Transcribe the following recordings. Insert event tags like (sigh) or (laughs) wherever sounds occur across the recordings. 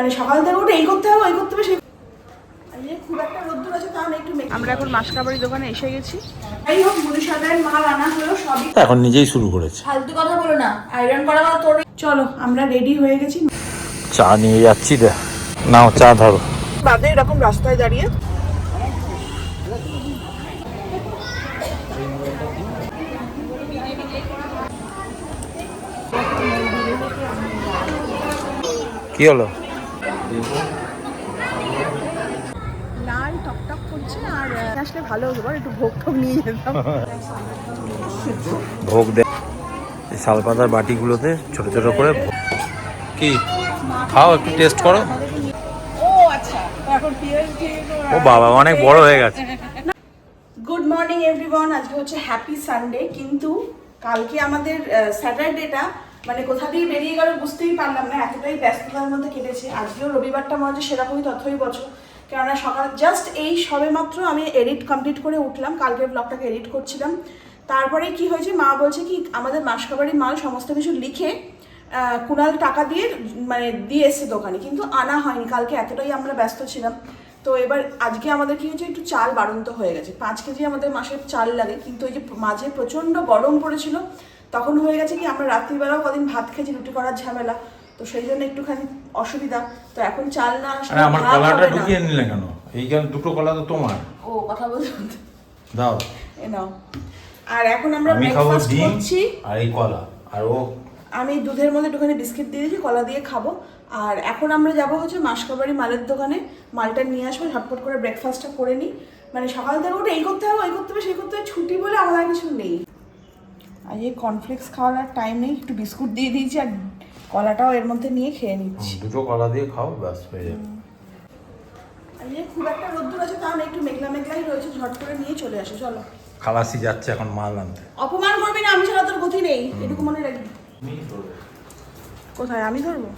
মানে সকাল থেকে উঠে এই করতে হবে ওই করতে হবে সেই খুব একটা রোদ্দুর আছে তাহলে একটু আমরা এখন মাসকাবাড়ি দোকানে এসে গেছি। যাই হোক মুদিসাদের মাল আনা হলো সবই এখন নিজেই শুরু করেছে। ফালতু কথা বলো না আয়রন করা তোর চলো আমরা রেডি হয়ে গেছি। চা নিয়ে যাচ্ছি দে। নাও চা ধরো। বাদে এরকম রাস্তায় দাঁড়িয়ে কি হলো লাল টকটক করছে আর আহ, আসলে ভালো হতো বল একটু ভোগ টোগ নিয়ে যেতাম। (laughs) ভোগ দে এই শালপাতার বাটিগুলোতে ছোট ছোট করে কি? খাও একটু টেস্ট করো। ও আচ্ছা। ও বাবা অনেক বড় হয়ে গেছে। গুড মর্নিং এভরিওয়ান আজকে হচ্ছে হ্যাপি সানডে কিন্তু কালকে আমাদের স্যাটারডেটা মানে কোথা দিয়ে বেরিয়ে গেল বুঝতেই পারলাম না এতটাই ব্যস্ততার মধ্যে কেটেছে। আজকেও রবিবারটা মনে হচ্ছে সেরকমই তথ্যই বছর কেননা সকাল জাস্ট এই সবে মাত্র আমি এডিট কমপ্লিট করে উঠলাম। কালকের ব্লগটাকে এডিট করছিলাম। তারপরে কি হয়েছে, মা বলছে কি, আমাদের মাসকাবাড়ি মাল সমস্ত কিছু লিখে কুণাল টাকা দিয়ে মানে দিয়ে এসছে দোকানে। কিন্তু আনা হয়নি। কালকে এতটাই আমরা ব্যস্ত ছিলাম। তো এবার আজকে আমাদের কি হয়েছে, একটু চাল বাড়ন্ত হয়ে গেছে। পাঁচ কেজি আমাদের মাসের চাল লাগে। কিন্তু ওই যে মাঝে প্রচণ্ড গরম পড়েছিল, তখন হয়ে গেছে কি, আমরা রাত্রিবেলাও কদিন ভাত খেয়েছি, রুটি করার ঝামেলা। তো সেই জন্য একটুখানি অসুবিধা। তো এখন চাল না আরে আমার কলাটা ঢুকিয়ে নিলে কেন? এইখানে দুটো কলা তো তোমার? ও কথা বলতে দাও। এ নাও। আর এখন আমরা ব্রেকফাস্ট করছি। আর এই কলা। আর ও আমি দুধের মধ্যে একটুখানি বিস্কিট দিয়ে দিয়েছি কলা দিয়ে খাব। আর এখন আমরা যাব হচ্ছে মাসকাবাড়ি মালের দোকানে। মালটা নিয়ে আসব ঝটপট করে ব্রেকফাস্টটা করে নিই। মানে সকাল থেকে উঠে এই করতে হবে ওই করতে হবে সেই করতে হবে ছুটি বলে আমাদের কিছু নেই। আর এই কর্নফ্লেক্স খাওয়ার আর টাইম নেই একটু বিস্কুট দিয়ে দিয়েছি আর কলাটাও এর মধ্যে নিয়ে খেয়ে নিচ্ছি। দুটো কলা দিয়ে খাও ব্যাস হয়ে যাবে। আর খুব একটা রোদ্দুর আছে তাহলে একটু মেঘলা মেঘলাই রয়েছে ঝট করে নিয়ে চলে আসো চলো। খালাসি যাচ্ছে এখন মাল আনতে। অপমান করবি না আমি ছাড়া তোর গতি নেই এটুকু মনে রাখবি। কোথায় আমি ধরবো?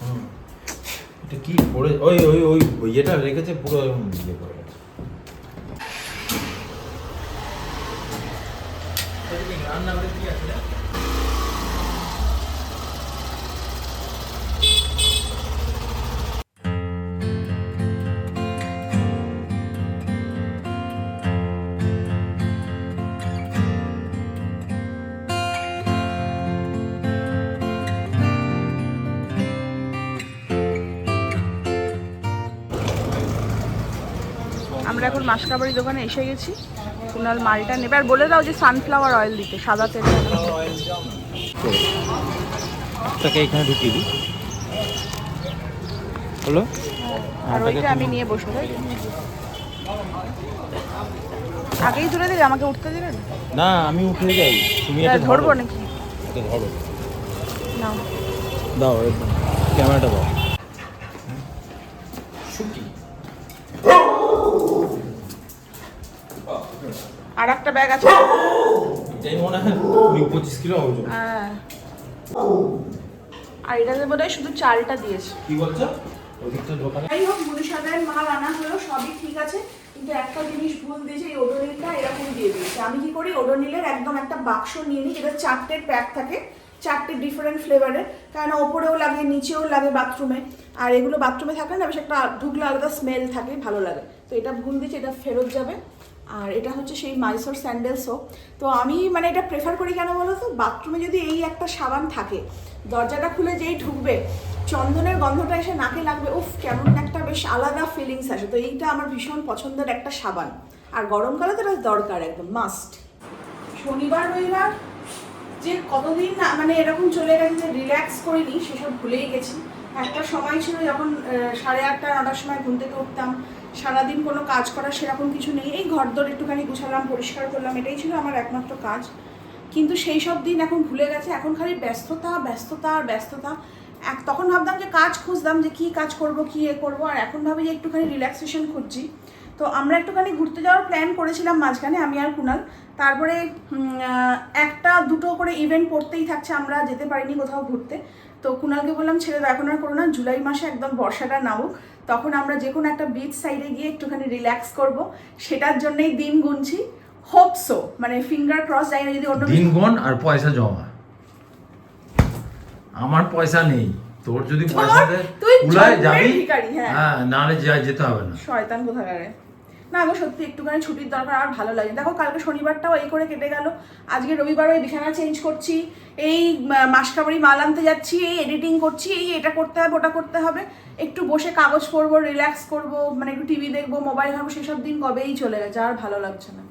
এটা কি পড়ে ওই ওই ওই ইয়েটা রেখেছে পুরো ইয়ে করে গেছে। রান্নাঘরে কি আছে রে? আমরা এখন মাসকাবাড়ি দোকানে এসে গেছি। কুনাল মালটা নেবে। আর বলে দাও যে সানফ্লাওয়ার অয়েল দিতে সাদা তেল তাকে এখানে ঢুকিয়ে দিই। হলো? আর ওইটা আমি নিয়ে বসবো। আগেই তুলে দিলে? আমাকে উঠতে দিলেন না আমি উঠে যাই। তুমি এটা ধরবো ধরো। নাকি? এটা ধরো। নাও। দাও ক্যামেরাটা দাও। একটা ব্যাগ আছে। এটাই মনে হয় পঁচিশ কিলো ওজন হ্যাঁ। আর এটাতে বোধ শুধু চালটা দিয়েছে। কি বলছো? যাই হোক মুদিসাদের মাল আনা হলো সবই ঠিক আছে। কিন্তু একটা জিনিস ভুল দিয়েছে এই ওডোনিলটা এরকম দিয়ে দিয়েছে। আমি কি করি ওডোনিলের একদম একটা বাক্স নিয়ে নিই যেটা চারটের প্যাক থাকে চারটে ডিফারেন্ট ফ্লেভারের কারণ ওপরেও লাগে নিচেও লাগে বাথরুমে। আর এগুলো বাথরুমে থাকে না বেশ একটা ঢুকলে আলাদা স্মেল থাকে ভালো লাগে। তো এটা ভুল দিয়েছে এটা ফেরত যাবে। আর এটা হচ্ছে সেই মাইসোর স্যান্ডেল তো আমি মানে এটা প্রেফার করি কেন বলো তো? বাথরুমে যদি এই একটা সাবান থাকে, দরজাটা খুলে যেই ঢুকবে, চন্দনের গন্ধটা এসে নাকে লাগবে, উফ, কেমন একটা বেশ আলাদা ফিলিংস আসে। তো এইটা আমার ভীষণ পছন্দের একটা সাবান। আর গরমকালে তো এটা দরকার একদম মাস্ট শনিবার, রবিবার, যে কতদিন না মানে এরকম চলে গেছে যে রিল্যাক্স করিনি, সেসব ভুলেই গেছি। একটা সময় ছিল যখন সাড়ে আটটা, নটার সময় ঘুম থেকে উঠতাম সারাদিন কোনো কাজ করার সেরকম কিছু নেই। এই ঘর দর একটুখানি গুছালাম, পরিষ্কার করলাম, এটাই ছিল আমার একমাত্র কাজ। কিন্তু সেই সব দিন এখন ভুলে গেছে, এখন খালি ব্যস্ততা ব্যস্ততা আর ব্যস্ততা। এক, তখন ভাবতাম যে কাজ খুঁজতাম, যে কী কাজ করব, কি এ করব, আর এখন ভাবি যে একটুখানি রিল্যাক্সেশন খুঁজছি। তো আমরা একটুখানি ঘুরতে যাওয়ার প্ল্যান করেছিলাম মাঝখানে, আমি আর কুনাল। তারপরে একটা, দুটো করে ইভেন্ট পড়তেই থাকছে, আমরা যেতে পারিনি কোথাও ঘুরতে। তো কুনালকে বললাম, ছেড়ে এখন আর করো না, জুলাই মাসে একদম বর্ষাটা নামুক। তখন আমরা যে কোনো একটা বিচ সাইডে গিয়ে একটুখানি রিল্যাক্স করব। সেটার জন্যই দিন গুনছি। হোপসো মানে ফিঙ্গার ক্রস যাই না যদি অন্য দিন গুন আর পয়সা জমা। আমার পয়সা নেই। তোর যদি পয়সা দেয় তুই যাবি হ্যাঁ। না নাহলে যেতে হবে না। শয়তান কোথাকারে না আমার সত্যি, একটুখানি ছুটির দরকার আর ভালো লাগে দেখো, কালকে শনিবারটাও এই করে কেটে গেল। আজকে রবিবার ওই বিছানা চেঞ্জ করছি, এই মাসকাবারি মাল আনতে যাচ্ছি, এই এডিটিং করছি, এই, এটা করতে হবে, ওটা করতে হবে। একটু বসে কাগজ পড়ব রিল্যাক্স করব মানে একটু টিভি দেখব মোবাইল ঘাবো সেসব দিন কবেই চলে গেছে, আর ভালো লাগছে না।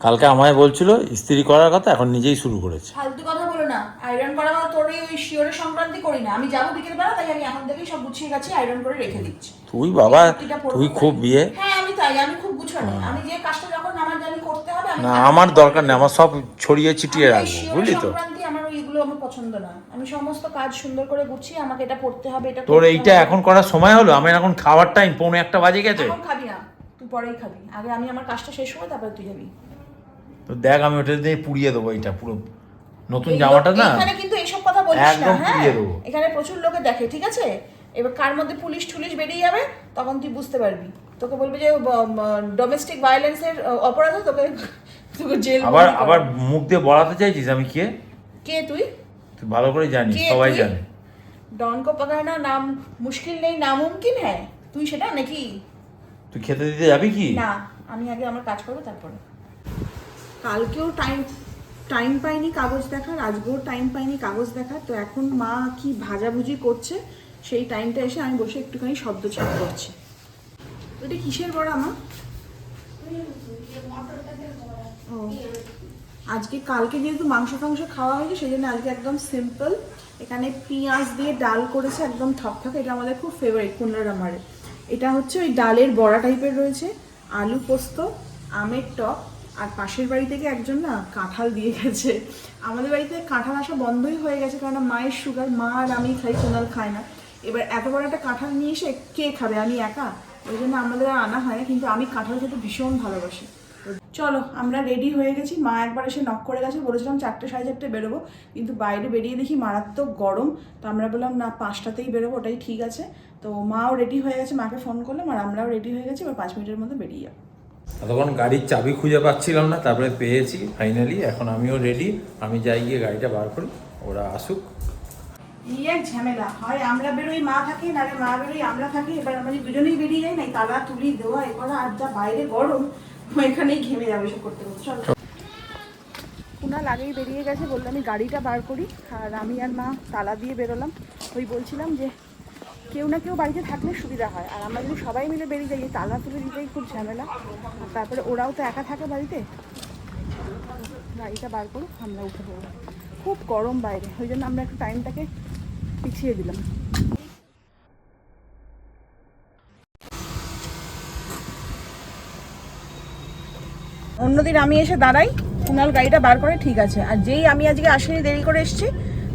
কালকে আমায় বলছিল ইস্ত্রি করার কথা এখন নিজেই শুরু করেছে। ফালতু কথা বলো না। আয়রন করা মানে তোর ওই শিওরের সংক্রান্তি করি না। আমি যাব বিকেলবেলা তাই আমি এখন থেকেই সব গুছিয়ে গেছি আয়রন করে রেখে দিচ্ছি। তুই বাবা তুই খুব বিয়ে হ্যাঁ আমি তাই আমি খুব গুছানো আমি যে কাজটা যখন আমার জানি করতে হবে আমি না আমার দরকার নেই আমার সব ছড়িয়ে ছিটিয়ে আমার রাখব বুঝলি তো? সংক্রান্তি আমার ওইগুলো আমার পছন্দ না। আমি সমস্ত কাজ সুন্দর করে গুছিয়ে আমাকে এটা পড়তে হবে এটা তোর এইটা এখন করার সময় হলো? আমি এখন খাওয়ার টাইম পৌনে একটা বাজে গেছে? এখন খাবি না তুই পরেই খাবি। আগে আমি আমার কাজটা শেষ হবে তারপরে তুই যাবি। তো দেখ আমি ওটা দিয়ে পুড়িয়ে দেবো এইটা পুরো। নতুন জামাটা না এখানে কিন্তু এইসব কথা বলিস না একদম হ্যাঁ। এখানে প্রচুর লোকে দেখে ঠিক আছে? এবার কার মধ্যে পুলিশ টুলিশ বেরিয়ে যাবে তখন তুই বুঝতে পারবি। তোকে বলবে যে ডোমেস্টিক ভায়োলেন্সের অপরাধে তোকে তোকে জেল আবার আবার মুখ দিয়ে বলাতে চাইছিস আমি কে? কে তুই? তুই ভালো করে জানিস সবাই? জানে। ডন কো পকড়না নাম মুশকিল নেই নামুমকিন হ্যাঁ? তুই সেটা নাকি? তুই খেতে দিতে যাবি কি? না আমি আগে আমার কাজ করব তারপরে। কালকেও টাইম টাইম পাইনি কাগজ দেখার, আজকেও টাইম পাইনি কাগজ দেখার, তো এখন মা কি ভাজাভুজি করছে, সেই টাইমটা এসে আমি বসে একটুখানি শব্দ চাপ করছি। ওটা কিসের বড়া মা? ও। আজকে, কালকে যেহেতু মাংস ফাংস খাওয়া হয়েছে সেই জন্য আজকে একদম সিম্পল এখানে পেঁয়াজ দিয়ে ডাল করেছে একদম থকথকে এটা আমাদের খুব ফেভারিট কুন্ডার আমারে। এটা হচ্ছে ওই ডালের বড়া টাইপের রয়েছে, আলু পোস্ত, আমের টক আর পাশের বাড়ি থেকে একজন না কাঁঠাল দিয়ে গেছে। আমাদের বাড়িতে কাঁঠাল আসা বন্ধই হয়ে গেছে কারণ মায়ের সুগার মা আর আমি খাই কোনাল খায় না। এবার এত বড় একটা কাঁঠাল নিয়ে এসে কে খাবে? আমি একা? ওই জন্য আমাদের আনা হয় না, কিন্তু আমি কাঁঠাল খেতে ভীষণ ভালোবাসি। চলো, আমরা রেডি হয়ে গেছি। মা একবার এসে নক করে গেছে, বলেছিলাম চারটে সাড়ে চারটে বেরোবো, কিন্তু বাইরে বেরিয়ে দেখি মারাত্মক গরম। তো আমরা বললাম, না, পাঁচটাতেই বেরোবো, ওটাই ঠিক আছে। তো মাও রেডি হয়ে গেছে, মাকে ফোন করলাম, আর আমরাও রেডি হয়ে গেছি। এবার পাঁচ মিনিটের মধ্যে বেরিয়ে যাব। তখন গাড়ির চাবি খুঁজে পাচ্ছিলাম না তারপরে পেয়েছি ফাইনালি এখন আমিও রেডি আমি যাই গিয়ে গাড়িটা বার করি ওরা আসুক। এই এক ঝামেলা হয় আমরা বেরোই মা থাকে নাহলে মা বেরোই আমরা থাকি এবার আমরা দুজনেই বেরিয়ে যাই না এই তালা তুলি দেওয়া এ করা আর যা বাইরে গরম এখানেই ঘেমে যাবে সব করতে করতে চলো। কুনাল আগেই বেরিয়ে গেছে বলল আমি গাড়িটা বার করি আর আমি আর মা তালা দিয়ে বেরোলাম। ওই বলছিলাম যে কেউ না কেউ বাড়িতে থাকলে সুবিধা হয়। আর আমরা যদি সবাই মিলে বেরিয়ে যাই তালা তুলে দিতেই খুব ঝামেলা। তারপরে ওরাও তো একা থাকে বাড়িতে। গাড়িটা বার করুক, আমরা উঠে পড়ব। খুব গরম বাইরে, ওই জন্য আমরা একটু টাইমটাকে পিছিয়ে দিলাম। অন্যদিন আমি এসে দাঁড়াই, কুনাল গাড়িটা বার করে ঠিক আছে। আর যেই আমি আজকে আসেনি, দেরি করে এসেছি,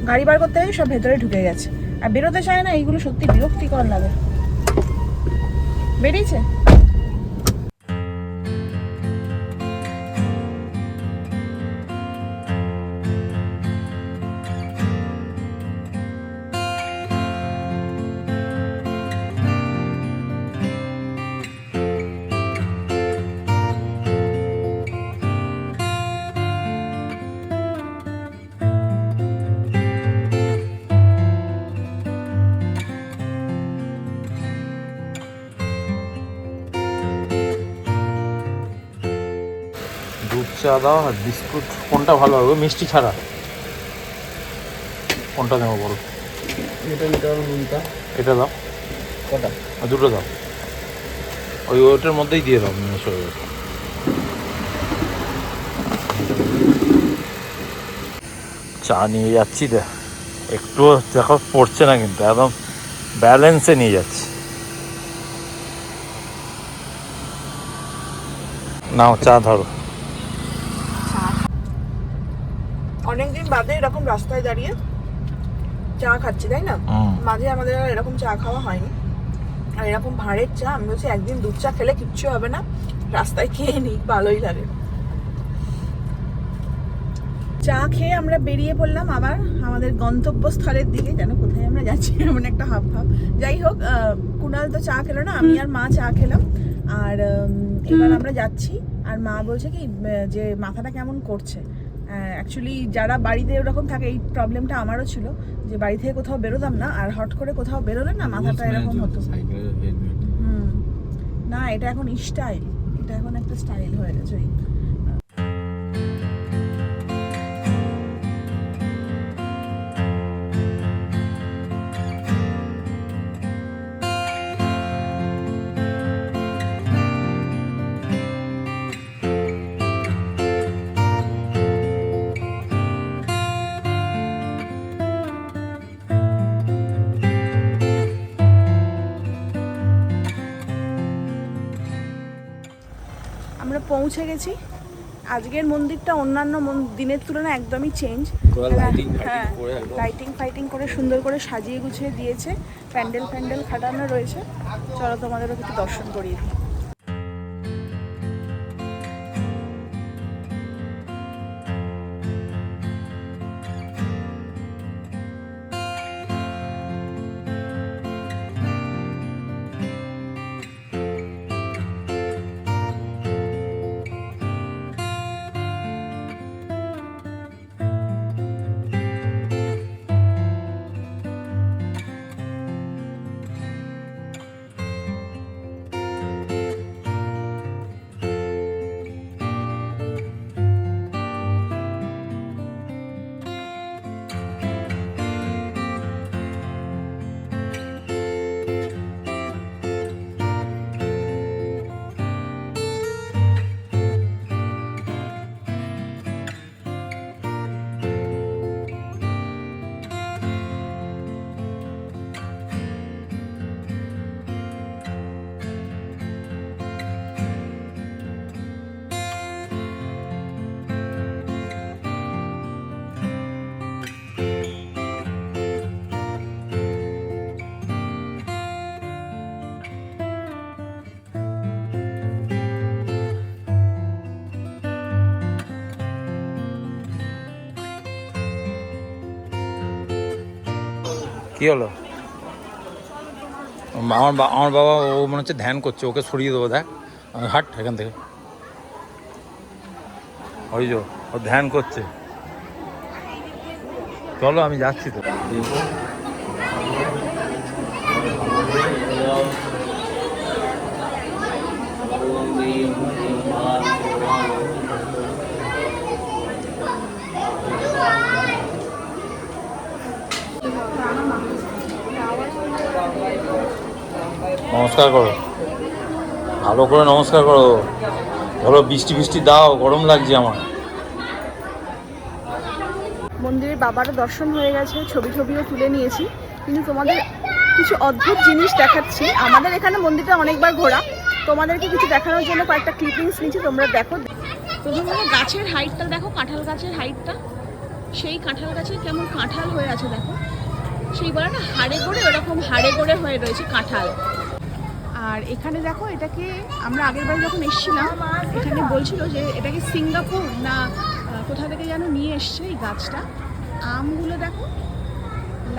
গাড়ি বার করতে সব ভেতরে ঢুকে গেছে। আর বেরোতে চায় না এইগুলো সত্যি বিরক্তিকর লাগে। বেরিয়েছে? চা দাও আর বিস্কুট কোনটা ভালো হবে? মিষ্টি ছাড়া। কোনটা দেবো বলো? এটা নিতে পারব নুনটা এটা দাও। কটা? আর দুটো দাও। ওই ওটার মধ্যেই দিয়ে দাও মিশো চা নিয়ে যাচ্ছি দে। একটু দেখো পড়ছে না কিন্তু একদম ব্যালেন্সে নিয়ে যাচ্ছি। নাও চা ধরো। বাদে এরকম রাস্তায় দাঁড়িয়ে চা খাচ্ছি তাই না? মাঝে আমাদের আর এরকম চা খাওয়া হয়নি। আর এরকম ভাঁড়ের চা আমি বলছি একদিন দুধ চা খেলে কিচ্ছু হবে না রাস্তায় খেয়ে নিই ভালোই লাগে। চা খেয়ে আমরা বেরিয়ে পড়লাম আবার আমাদের গন্তব্যস্থলের দিকে যেন কোথায় আমরা যাচ্ছি এমন একটা হাব ভাব যাই হোক কুণাল তো চা খেলো না আমি আর মা চা খেলাম। আর এবার আমরা যাচ্ছি আর মা বলছে কি যে মাথাটা কেমন করছে? অ্যাকচুয়ালি যারা বাড়িতে ওরকম থাকে এই প্রবলেমটা আমারও ছিল যে বাড়ি থেকে কোথাও বেরোতাম না আর হট করে কোথাও বেরোলে না মাথাটা এরকম হতো। হুম। না এটা এখন স্টাইল এটা এখন একটা স্টাইল হয়ে গেছে। পৌঁছে গেছি। আজকের মন্দিরটা অন্যান্য দিনের তুলনায় একদমই চেঞ্জ হ্যাঁ লাইটিং ফাইটিং করে সুন্দর করে সাজিয়ে গুছিয়ে দিয়েছে। প্যান্ডেল প্যান্ডেল খাটানো রয়েছে। চলো তোমাদেরও একটু দর্শন করিয়ে দিই। Bye. কি হলো? আমার আমার বাবা ও মনে হচ্ছে ধ্যান করছে, ওকে সরিয়ে দেবো, দেখ। হাট এখান থেকে। ওই যো ও ধ্যান করছে। চলো, আমি যাচ্ছি তো। নমস্কার করো। ভালো করে নমস্কার করো। ধরো বৃষ্টি বৃষ্টি দাও, গরম লাগছে আমার। মন্দিরের বাবারও দর্শন হয়ে গেছে, ছবি ছবিও তুলে নিয়েছি। কিন্তু তোমাদের কিছু অদ্ভুত জিনিস দেখাচ্ছি। আমাদের এখানে মন্দিরটা অনেকবার ঘোরা। তোমাদেরকে কিছু দেখানোর জন্য কয়েকটা ক্লিপিংস নিচ্ছি তোমরা দেখো। প্রথমত গাছের হাইটটা দেখো কাঁঠাল গাছের হাইটটা সেই কাঁঠাল গাছে কেমন কাঁঠাল হয়ে আছে, দেখো। সেই বলে না হাড়ে করে ওরকম হাড়ে করে হয়ে রয়েছে কাঁঠাল। আর এখানে দেখো এটাকে আমরা আগের বার যখন এসেছিলাম, এখানে বলছিল যে এটাকে সিঙ্গাপুর না কোথা থেকে যেন নিয়ে এসছে এই গাছটা। আমগুলো দেখো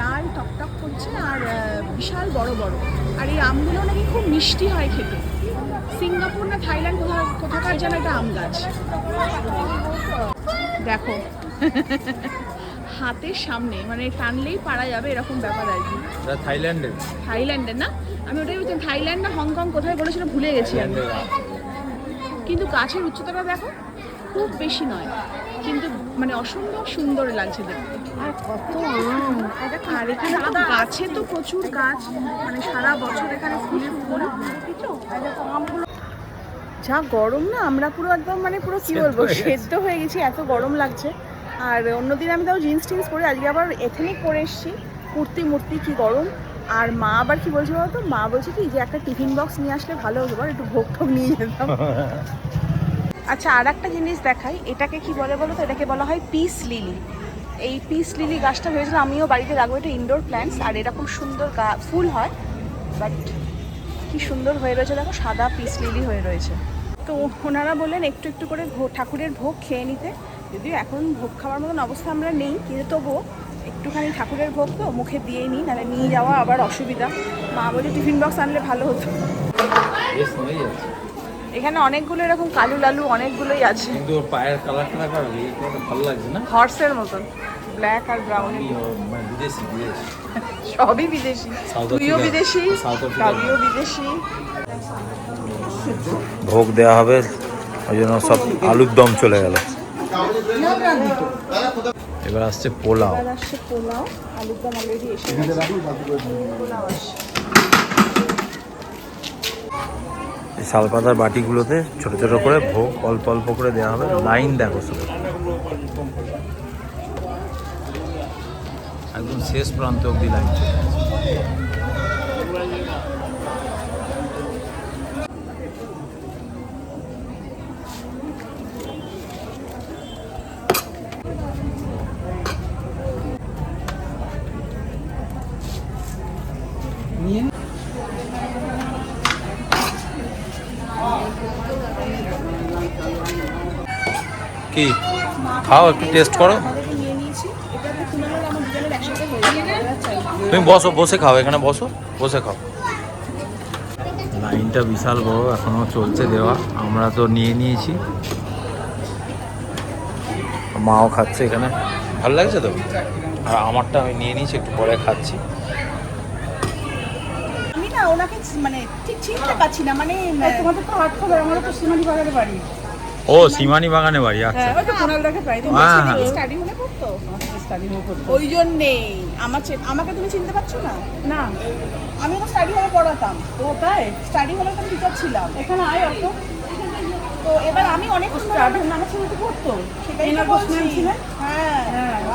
লাল টকটক করছে আর বিশাল বড় বড়। আর এই আমগুলো নাকি খুব মিষ্টি হয় খেতে। সিঙ্গাপুর না থাইল্যান্ড কোথা, কোথাকার যেন একটা আম গাছ। দেখো। হাতের সামনে মানে টানলেই পারা যাবে এরকম ব্যাপার আর কি। থাইল্যান্ডের। থাইল্যান্ডের না? আমি ওটাই বলছি থাইল্যান্ড না হংকং কোথায় বলেছিল ভুলে গেছি আমি। কিন্তু গাছের উচ্চতাটা দেখো খুব বেশি নয় কিন্তু মানে অসম্ভব সুন্দর লাগছে দেখতে। আর কত আম। আর এখানে তো গাছে। তো প্রচুর গাছ মানে সারা বছর এখানে ফুলে ফুল। যা গরম না আমরা পুরো একদম মানে পুরো কি বলব সেদ্ধ হয়ে গেছি এত গরম লাগছে। আর অন্যদিন আমি তাও জিন্স টিন্স পরে আজকে আবার এথেনিক পরে এসেছি। কুর্তি মূর্তি কি গরম। আর মা আবার কি বলছে বলতো? মা বলছে কি যে একটা টিফিন বক্স নিয়ে আসলে ভালো হতো বল একটু ভোগ টোগ নিয়ে যেতাম। (laughs) আচ্ছা আর একটা জিনিস দেখাই এটাকে কি বলে বলো তো এটাকে বলা হয় পিস লিলি এই পিস লিলি গাছটা ভেবেছিলাম আমিও বাড়িতে রাখব এটা ইনডোর প্ল্যান্টস আর এরকম সুন্দর গা ফুল হয় বাট কি সুন্দর হয়ে রয়েছে দেখো সাদা পিস লিলি হয়ে রয়েছে। তো ওনারা বললেন একটু একটু করে ঠাকুরের ভোগ খেয়ে নিতে। যদিও এখন ভোগ খাওয়ার মতন অবস্থা আমরা নেই কিন্তু তবুও একটুখানি ঠাকুরের ভোগ তো মুখে দিয়েই নিই নাহলে নিয়ে যাওয়া আবার অসুবিধা। মা বলে টিফিন বক্স আনলে ভালো হতো। এখানে অনেকগুলো এরকম কালু লালু অনেকগুলোই আছে। কিন্তু ওর পায়ের কালারটা ভালো লাগছে না? হর্সের মতন। ব্ল্যাক আর ব্রাউন এই মানে বিদেশি সবই বিদেশি। তুইও বিদেশি কাবিও বিদেশি। ভোগ দেওয়া হবে ওই জন্য সব আলুর দম চলে গেল। এবার আসছে পোলাও। এবার আসছে পোলাও আলুর দম অলরেডি এসে পোলাও আসছে। এই শালপাতার বাটিগুলোতে ছোট ছোট করে ভোগ অল্প অল্প করে দেওয়া হবে। লাইন দেখো শুধু। একদম শেষ প্রান্ত অব্দি লাইন চলে গেছে। কি? খাও একটু টেস্ট করো। তুমি বসো বসে খাও এখানে বসো বসে খাও। লাইনটা বিশাল বড় এখনও চলছে দেওয়া। আমরা তো নিয়ে নিয়েছি। মাও খাচ্ছে এখানে। ভালো লাগছে তো? আর আমারটা আমি নিয়ে নিয়েছি একটু পরে খাচ্ছি। ওনাকে মানে ঠিক চিনতে পারছি না মানে তোমাদের তো হাত আমারও তো সীমানি বাগানে বাড়ি। ও সীমানি বাগানে বাড়ি আচ্ছা। হ্যাঁ ওই তো কোনালদাকে পাই তুমি হ্যাঁ, হ্যাঁ। স্টাডি হলে পড়তো স্টাডি হলে পড়তো ওই জন্যেই আমার আমাকে তুমি চিনতে পারছ না? না। আমি তো স্টাডি হলে পড়াতাম। ও তাই স্টাডি হলে তো টিচার ছিলাম। এখানে আয় অত। তো এবার আমি অনেক স্টাডি নানা ছেলে তো পড়তো সেটাই তো বলছি। হ্যাঁ।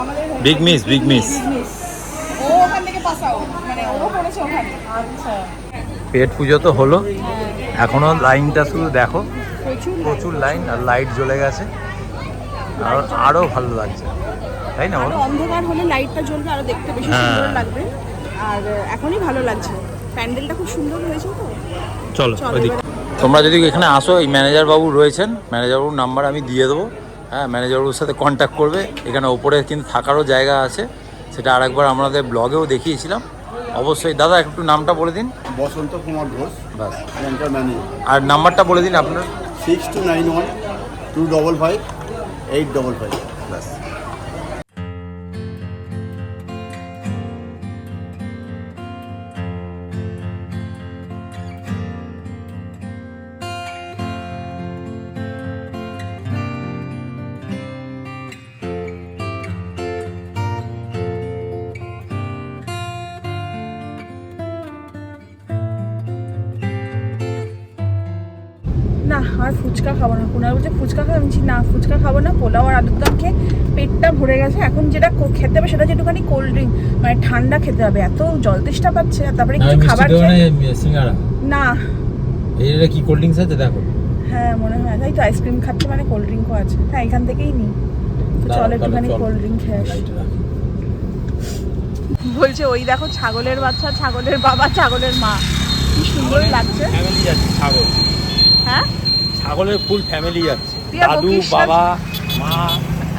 আমাদের বিগ মিস বিগ মিস ও ওখান থেকে পাস আউট মানে ও পড়েছে ওখানে। আচ্ছা। পেট পুজো তো হলো। এখনও লাইনটা শুধু দেখো। প্রচুর লাইন আর লাইট জ্বলে গেছে। আর আরও ভালো লাগছে। তাই না অন্ধকার হলে লাইটটা জ্বলবে আরও দেখতে বেশি হ্যাঁ। সুন্দর লাগবে। আর এখনই ভালো লাগছে। প্যান্ডেলটা খুব সুন্দর হয়েছে তো। চলো তোমরা যদি এখানে আসো এই ম্যানেজার বাবু রয়েছেন। ম্যানেজার বাবুর নাম্বার আমি দিয়ে দেবো। হ্যাঁ ম্যানেজার বাবুর সাথে কন্ট্যাক্ট করবে। এখানে ওপরে কিন্তু থাকারও জায়গা আছে। সেটা আরেকবার আমাদের ব্লগেও দেখিয়েছিলাম। অবশ্যই দাদা একটু নামটা বলে দিন। বসন্ত কুমার ঘোষ ম্যানেজার আর নাম্বারটা বলে দিন আপনার। Six two nine one two double five eight double five. বাস আর ফুচকা খাব না। কুনার বলছে ফুচকা খাব? আমি না ফুচকা খাব না পোলাও আর আলুর দম খেয়ে পেটটা ভরে গেছে। এখন যেটা খেতে হবে সেটা একটুখানি কোল্ড ড্রিঙ্ক মানে ঠান্ডা খেতে হবে। এত জল তেষ্টা পাচ্ছে আর তারপরে কিছু খাবার না এটা কি কোল্ড ড্রিঙ্কস আছে? দেখো। হ্যাঁ মনে হয়। তাই তো আইসক্রিম খাচ্ছে মানে কোল্ড ড্রিঙ্কও আছে। হ্যাঁ এখান থেকেই নিই তো চল একটুখানি কোল্ড ড্রিঙ্ক খেয়ে আসি। বলছে ওই দেখো ছাগলের বাচ্চা ছাগলের বাবা ছাগলের মা। কি সুন্দর লাগছে। ছাগল। হ্যাঁ? ছাগলের ফুল ফ্যামিলি যাচ্ছে দাদু বাবা মা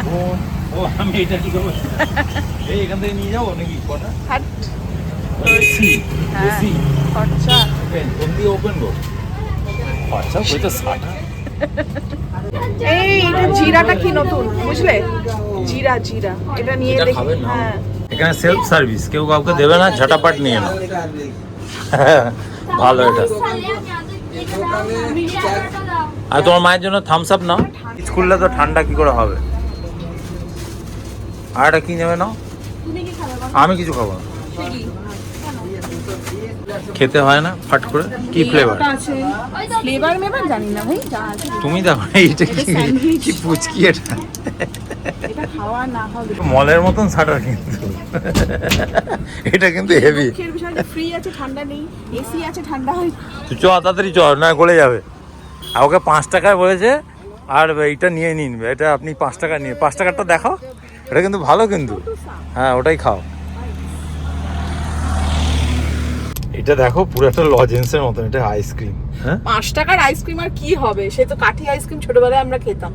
বোন ও আমি এটা কি করব? (laughs) এই এখান থেকে নিয়ে যাব নাকি কটা? এসি হ্যাঁ। এসি খরচা। ওপেন কোন দিয়ে ওপেন গো? আচ্ছা ওই তো সাটা এই এটা জিরাটা কি নতুন বুঝলে? জিরা জিরা। এটা নিয়ে দেখি? হ্যাঁ। এখানে সেলফ সার্ভিস কেউ কাউকে দেবে না ঝটাপাট নিয়ে নাও। (laughs) ভালো এটা। আর তোমার মায়ের জন্য থামস আপ নাও। স্কুললে তো ঠান্ডা কি করে হবে? আর এটা কি নেবে নাও? তুমি কি খাবে বলো? আমি কিছু খাব না। খেতে হয় না ফাট করে। কি ফ্লেভার ফ্লেভার মেভার জানি না ভাই তুমি দেখো এইটা কি? পুচকি এটা? এটা খাওয়া না খাওয়া মলের মতন শাটার কিন্তু। এটা কিন্তু হেভি ফ্রি আছে ঠান্ডা নেই এসি আছে ঠান্ডা হয়। তুই চ তাড়াতাড়ি চ না গলে যাবে। আর ওকে পাঁচ টাকায় বলেছে আর এইটা নিয়ে নিন এটা আপনি পাঁচ টাকা নিয়ে পাঁচ টাকারটা দেখাও এটা কিন্তু ভালো কিন্তু। হ্যাঁ ওটাই খাও। এটা দেখো পুরো একটা লজেন্সের মতন এটা আইসক্রিম হ্যাঁ? পাঁচ টাকার আইসক্রিম আর কি হবে? সে তো কাঠি আইসক্রিম ছোটবেলায় আমরা খেতাম।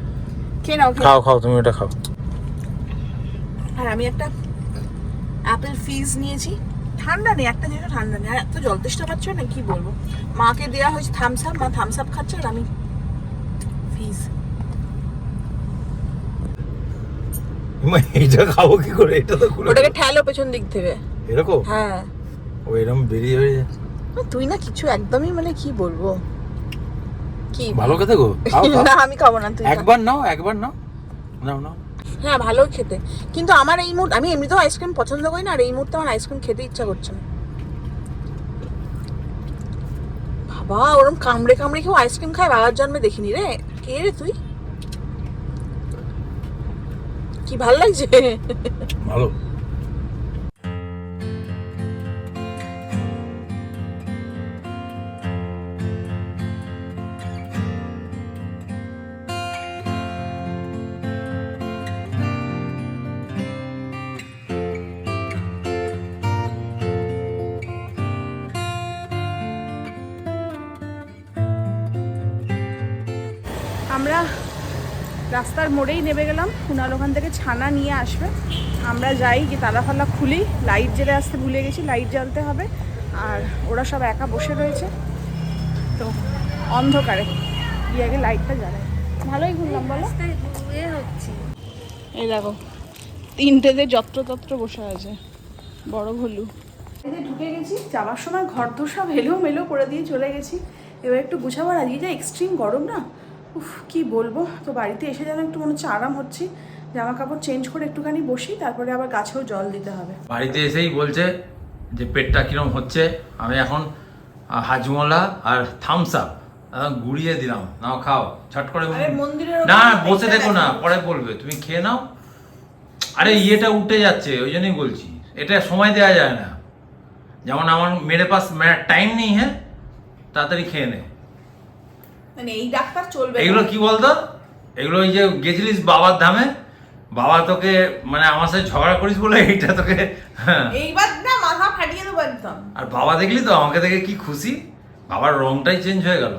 খেয়ে নাও খাও খাও তুমি ওটা খাও। আর আমি একটা অ্যাপেল ফিজ নিয়েছি। ঠান্ডা নেই একটা জিনিস ঠান্ডা নেই। আর এত জল তেষ্টা পাচ্ছে না কি বলব? মাকে দেওয়া হয়েছে থামস আপ মা থামস আপ খাচ্ছে আর আমি ফিস এটা খাব কি করে? এটা তো খুলে ওটাকে ঠেলো পেছন দিক থেকে। এরকম? হ্যাঁ। ও এরকম বেরিয়ে বেরিয়ে তুই না কিছু একদমই মানে কি বলব? কি? ভালো খেতে গো। না আমি খাব না তুই একবার নাও একবার নাও। নাও নাও। হ্যাঁ ভালো খেতে। কিন্তু আমার এই মুহূর্তে, আমি এমনিতেও আইসক্রিম পছন্দ করি না, আর এই মুহূর্তে আমার আইসক্রিম খেতে ইচ্ছা করছে না। বাবা, ওরম কামড়ে কামড়ে কেউ আইসক্রিম খায়, বাবার জন্মে দেখিনি রে। কে রে তুই? কি ভালো লাগছে? ভালো। আমরা রাস্তার মোড়েই নেমে গেলাম। কুনাল ওখান থেকে ছানা নিয়ে আসবে। আমরা যাই গিয়ে তালা ফালা খুলি। লাইট জ্বেলে আসতে ভুলে গেছি লাইট জ্বালতে হবে। আর ওরা সব একা বসে রয়েছে। তো অন্ধকারে। গিয়ে আগে লাইটটা জ্বালায় ভালোই ঘুরলাম বলো। এই দেখো তিনটেতে যত্রতত্র বসে আছে। বড় ভলু এতে ঢুকে গেছি। যাওয়ার সময় ঘর তো সব হেলো মেলো করে দিয়ে চলে গেছি। এবার একটু গুছাবার আজকে যে এক্সট্রিম গরম না উফ কি বলব? তো বাড়িতে এসে যেন একটু মনে হচ্ছে আরাম হচ্ছে। জামা কাপড় চেঞ্জ করে একটুখানি বসি তারপরে আবার গাছেও জল দিতে হবে। বাড়িতে এসেই বলছে যে পেটটা কিরম হচ্ছে আমি এখন হাজমোলা আর থামস আপ গুড়িয়ে দিলাম। নাও খাও ছট করে না বসে দেখো। না পরে বলবে। তুমি খেয়ে নাও। আরে ইয়েটা উঠে যাচ্ছে ওই জন্যই বলছি। এটা সময় দেওয়া যায় না। যেমন আমার মেরে পাস টাইম নেই হ্যাঁ? তাড়াতাড়ি খেয়ে নে। মানে এই ডাক্তার চলবে এগুলো কি বলতো? এগুলো ওই যে গেছিলিস বাবার ধামে? বাবা তোকে মানে আমার সাথে ঝগড়া করিস বলে এইটা তোকে হ্যাঁ। এইবার না মাথা ফাটিয়ে দেবো একদম। আর বাবা দেখলি তো আমাকে দেখে কি খুশি? বাবার রংটাই চেঞ্জ হয়ে গেল।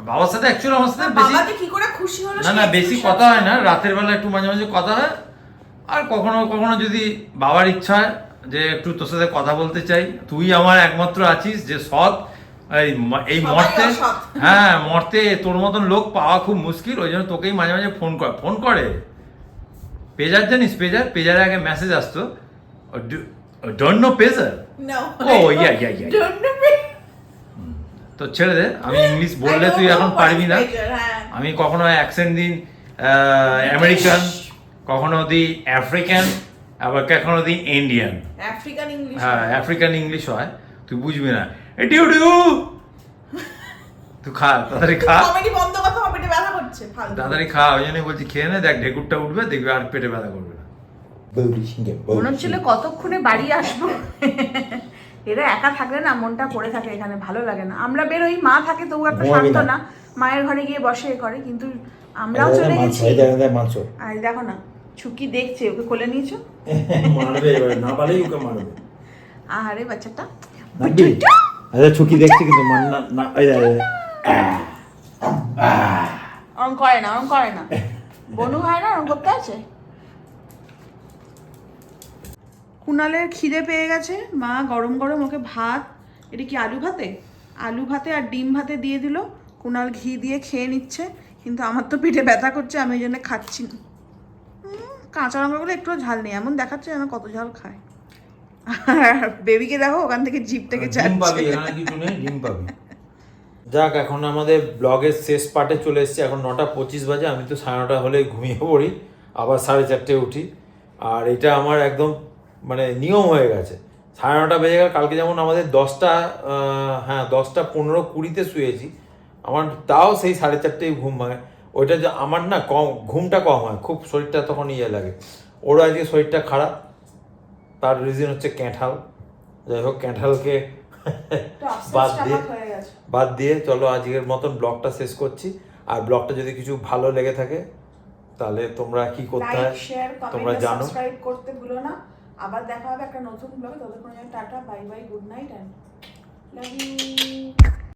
বাবার সাথে অ্যাকচুয়ালি আমার সাথে বেশি কি করে খুশি হলো না না বেশি কথা হয় না রাতের বেলা একটু মাঝে মাঝে কথা হয়। আর কখনো কখনো যদি বাবার ইচ্ছা হয় যে একটু তোর সাথে কথা বলতে চাই তুই আমার একমাত্র আছিস যে সৎ এই এই মর্তে হ্যাঁ মর্তে তোর মতন লোক পাওয়া খুব মুশকিল ওই জন্য তোকেই মাঝে মাঝে ফোন করে। ফোন করে? পেজার জানিস? পেজার পেজারে আগে মেসেজ আসতো। Don't know pager yeah, yeah, yeah. Don't তো ছেড়ে দে আমি ইংলিশ বললে তুই এখন পারবি না। হ্যাঁ। আমি কখনো অ্যাকসেন্ট দিন আমেরিকান কখনো দিই আফ্রিকান আবার কখনো দিই ইন্ডিয়ান আফ্রিকান ইংলিশ হ্যাঁ আফ্রিকান ইংলিশ হয়। তুই বুঝবি না। ডিউ তুই খা তাড়াতাড়ি খা। কমেডি বন্ধ কথা আমার পেটে ব্যথা করছে ফালতু। তাড়াতাড়ি খা ওই জন্যই বলছি খেয়ে নে দেখ ঢেকুরটা উঠবে দেখবি আর পেটে ব্যথা করবে না। মনে হচ্ছিল কতক্ষণে বাড়ি আসব। এরা একা থাকলে না মনটা পড়ে থাকে এখানে ভালো লাগে না। আমরা বেরোই মা থাকে তবু একটা শান্ত না। মায়ের ঘরে গিয়ে বসে এ করে কিন্তু আমরাও চলে গেছি। আর দেখো না ছুকি দেখছে ওকে কোলে নিয়েছো? (laughs) মারবে না পারলেই ওকে মারবে। আরে বাচ্চাটা আচ্ছা ছুকি দেখছি কিন্তু মান না না এই এই, এই। ওরম করে না ওরম করে না। বনু হয় না ওরম করতে আছে? কুনালের খিদে পেয়ে গেছে। মা গরম গরম ওকে ভাত এটা কি আলু ভাতে? আলু ভাতে আর ডিম ভাতে দিয়ে দিল। কুনাল ঘি দিয়ে খেয়ে নিচ্ছে। কিন্তু আমার তো পিঠে ব্যথা করছে আমি ওই জন্য খাচ্ছি না। কাঁচা লঙ্কাগুলো একটু ঝাল নেই। এমন দেখাচ্ছে যেন কত ঝাল খায়। আর বেবিকে দেখো ওখান থেকে জিপ থেকে ডিম পাবি যাক এখন আমাদের ব্লগের শেষ পার্টে চলে এসেছি। এখন নটা পঁচিশ বাজে আমি তো সাড়ে নটা হলে ঘুমিয়ে পড়ি। আবার সাড়ে চারটে উঠি। আর এটা আমার একদম মানে নিয়ম হয়ে গেছে। সাড়ে নটা বেজে গেল কালকে যেমন আমাদের দশটা হ্যাঁ দশটা পনেরো কুড়িতে শুয়েছি। আমার তাও সেই সাড়ে চারটেই ঘুম ভাঙে। ওইটা যে আমার না কম ঘুমটা কম হয়। খুব শরীরটা তখন ইয়ে লাগে। ওরও আজকে শরীরটা খারাপ। তার রিজন হচ্ছে ক্যাঁঠাল। যাই হোক ক্যাঁঠালকে বাদ দিয়ে বাদ দিয়ে চলো আজকের মতন ব্লগটা শেষ করছি। আর ব্লগটা যদি কিছু ভালো লেগে থাকে তাহলে তোমরা কি করতে হয় তোমরা জানো। সাবস্ক্রাইব করতে ভুলো না। আবার দেখা হবে একটা নতুন ব্লগে ততক্ষণ tata bye bye good night and love you